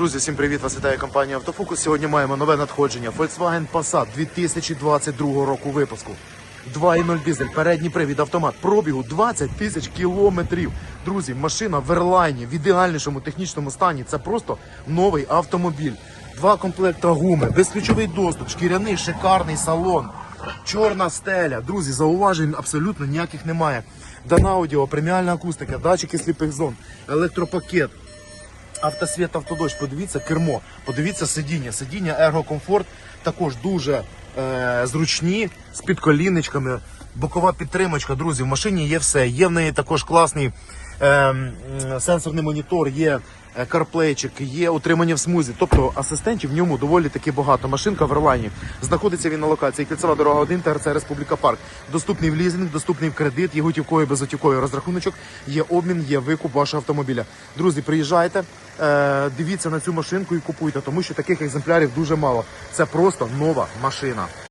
Друзі, всім привіт! Вас вітає компанія Автофокус. Сьогодні маємо нове надходження. Volkswagen Passat 2022 року випуску. 2.0 дизель, передній привід, автомат, пробігу 20 тисяч кілометрів. Друзі, машина в Ерлайні в ідеальнішому технічному стані. Це просто новий автомобіль. Два комплекта гуми, безключовий доступ, шкіряний шикарний салон, чорна стеля. Друзі, зауважень абсолютно ніяких немає. Дана аудіо, преміальна акустика, датчики сліпих зон, електропакет. Автосвіт, автодощ, подивіться кермо, подивіться сидіння. Сидіння ергокомфорт також дуже е, зручні, з підколінничками, бокова підтримочка. Друзі, в машині є все. Є в неї також класний е, сенсорний монітор, є е, карплейчик, є утримання в смузі. Тобто асистентів в ньому доволі таки багато. Машинка в Орлайні. Знаходиться він на локації Кільцева дорога 1, ТРЦ Республіка Парк. Доступний в лізинг, доступний в кредит, є готівковий, безготівковий розрахуночок, є обмін, є викуп вашого автомобіля. Друзі, приїжджайте, е, дивіться на цю машинку і купуйте, тому що таких екземплярів дуже мало. Це просто нова машина. Corona.